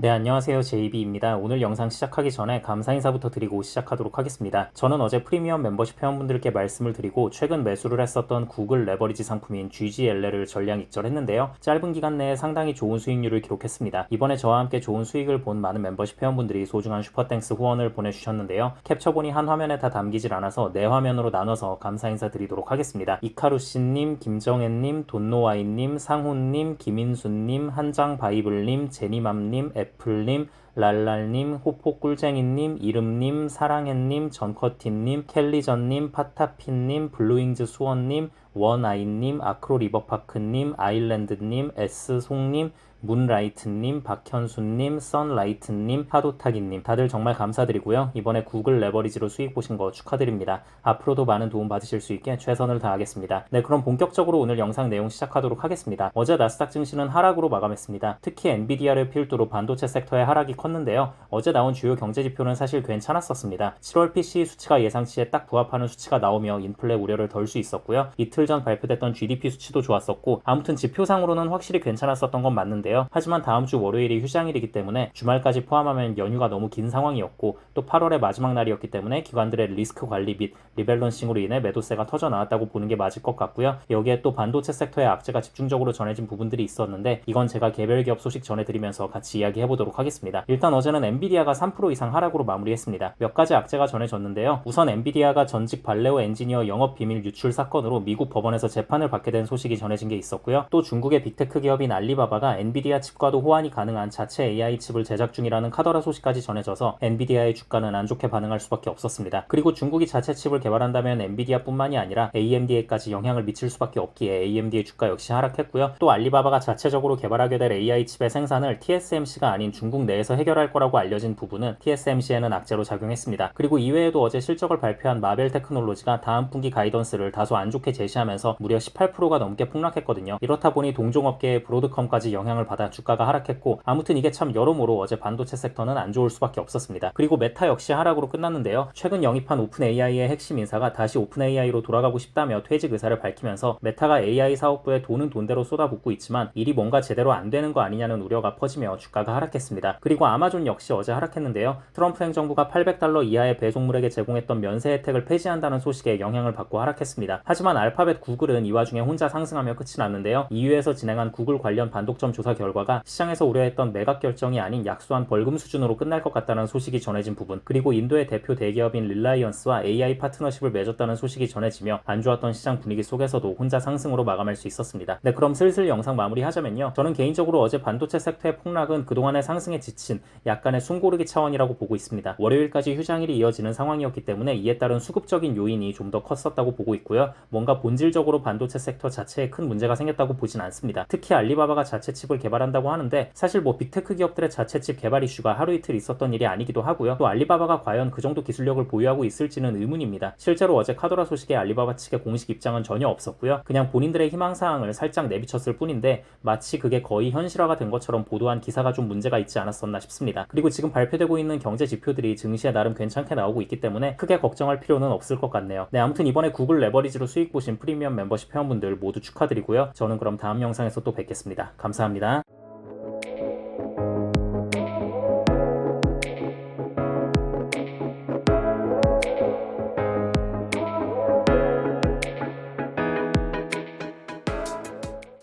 네, 안녕하세요. JB입니다. 오늘 영상 시작하기 전에 감사 인사부터 드리고 시작하도록 하겠습니다. 저는 어제 프리미엄 멤버십 회원분들께 말씀을 드리고 최근 매수를 했었던 구글 레버리지 상품인 GGLL을 전량 익절했는데요. 짧은 기간 내에 상당히 좋은 수익률을 기록했습니다. 이번에 저와 함께 좋은 수익을 본 많은 멤버십 회원분들이 소중한 슈퍼땡스 후원을 보내주셨는데요. 캡처본이 한 화면에 다 담기질 않아서 네 화면으로 나눠서 감사 인사 드리도록 하겠습니다. 이카루씨님, 김정혜님, 돈노와이님, 상훈님, 김인수님, 한장바이블님, 제니맘님, 애플님, 랄랄님, 호포꿀쟁이님, 이름님, 사랑해님, 전커티님, 켈리전님, 파타핀님, 블루잉즈 수원님, 원아이님, 아크로 리버파크님, 아일랜드님, S송님, 문라이트님, 박현수님, 썬라이트님, 파도타기님 다들 정말 감사드리고요. 이번에 구글 레버리지로 수익 보신 거 축하드립니다. 앞으로도 많은 도움 받으실 수 있게 최선을 다하겠습니다. 네, 그럼 본격적으로 오늘 영상 내용 시작하도록 하겠습니다. 어제 나스닥 증시는 하락으로 마감했습니다. 특히 엔비디아를 필두로 반도체 섹터의 하락이 컸는데요. 어제 나온 주요 경제 지표는 사실 괜찮았었습니다. 7월 PCE 수치가 예상치에 딱 부합하는 수치가 나오며 인플레 우려를 덜 수 있었고요. 이틀 전 발표됐던 GDP 수치도 좋았었고 아무튼 지표상으로는 확실히 괜찮았었던 건 맞는데요. 하지만 다음 주 월요일이 휴장일이기 때문에 주말까지 포함하면 연휴가 너무 긴 상황이었고 또 8월의 마지막 날이었기 때문에 기관들의 리스크 관리 및 리밸런싱으로 인해 매도세가 터져 나왔다고 보는 게 맞을 것 같고요. 여기에 또 반도체 섹터의 악재가 집중적으로 전해진 부분들이 있었는데 이건 제가 개별 기업 소식 전해드리면서 같이 이야기해 보도록 하겠습니다. 일단 어제는 엔비디아가 3% 이상 하락으로 마무리했습니다. 몇 가지 악재가 전해졌는데요. 우선 엔비디아가 전직 발레오 엔지니어 영업 비밀 유출 사건으로 미국 법원에서 재판을 받게 된 소식이 전해진 게 있었고요. 또 중국의 빅테크 기업인 알리바바가 엔비디아 칩과도 호환이 가능한 자체 AI 칩을 제작 중이라는 카더라 소식까지 전해져서 엔비디아의 주가는 안 좋게 반응할 수밖에 없었습니다. 그리고 중국이 자체 칩을 개발한다면 엔비디아뿐만이 아니라 AMD에까지 영향을 미칠 수밖에 없기에 AMD의 주가 역시 하락했고요. 또 알리바바가 자체적으로 개발하게 될 AI 칩의 생산을 TSMC가 아닌 중국 내에서 해결할 거라고 알려진 부분은 TSMC에는 악재로 작용했습니다. 그리고 이외에도 어제 실적을 발표한 마벨 테크놀로지가 다음 분기 가이던스를 다소 안 좋게 제시하면서 무려 18%가 넘게 폭락했거든요. 이렇다 보니 동종업계의 브로드컴까지 영향을 받아 주가가 하락했고 아무튼 이게 참 여러모로 어제 반도체 섹터는 안 좋을 수밖에 없었습니다. 그리고 메타 역시 하락으로 끝났는데요. 최근 영입한 오픈 AI의 핵심 인사가 다시 오픈 AI로 돌아가고 싶다며 퇴직 의사를 밝히면서 메타가 AI 사업부에 돈은 돈대로 쏟아붓고 있지만 일이 뭔가 제대로 안 되는 거 아니냐는 우려가 퍼지며 주가가 하락했습니다. 그리고 아마존 역시 어제 하락했는데요. 트럼프 행정부가 800달러 이하의 배송물에게 제공했던 면세 혜택을 폐지한다는 소식에 영향을 받고 하락했습니다. 하지만 알파벳 구글은 이 와중에 혼자 상승하며 끝이 났는데요. EU에서 진행한 구글 관련 반독점 조사 결과가 시장에서 우려했던 매각 결정이 아닌 약소한 벌금 수준으로 끝날 것 같다는 소식이 전해진 부분, 그리고 인도의 대표 대기업인 릴라이언스와 AI 파트너십을 맺었다는 소식이 전해지며 안 좋았던 시장 분위기 속에서도 혼자 상승으로 마감할 수 있었습니다. 네, 그럼 슬슬 영상 마무리하자면요. 저는 개인적으로 어제 반도체 섹터의 폭락은 그동안의 상승에 지친 약간의 숨고르기 차원이라고 보고 있습니다. 월요일까지 휴장일이 이어지는 상황이었기 때문에 이에 따른 수급적인 요인이 좀 더 컸었다고 보고 있고요. 뭔가 본질적으로 반도체 섹터 자체에 큰 문제가 생겼다고 보진 않습니다. 특히 알리바바가 자체 칩을 개발한다고 하는데 사실 뭐 빅테크 기업들의 자체 칩 개발 이슈가 하루 이틀 있었던 일이 아니기도 하고요. 또 알리바바가 과연 그 정도 기술력을 보유하고 있을지는 의문입니다. 실제로 어제 카도라 소식에 알리바바 측의 공식 입장은 전혀 없었고요. 그냥 본인들의 희망 사항을 살짝 내비쳤을 뿐인데 마치 그게 거의 현실화가 된 것처럼 보도한 기사가 좀 문제가 있지 않았었나 싶습니다. 그리고 지금 발표되고 있는 경제 지표들이 증시에 나름 괜찮게 나오고 있기 때문에 크게 걱정할 필요는 없을 것 같네요. 네, 아무튼 이번에 구글 레버리지로 수익 보신 프리미엄 멤버십 회원분들 모두 축하드리고요. 저는 그럼 다음 영상에서 또 뵙겠습니다. 감사합니다.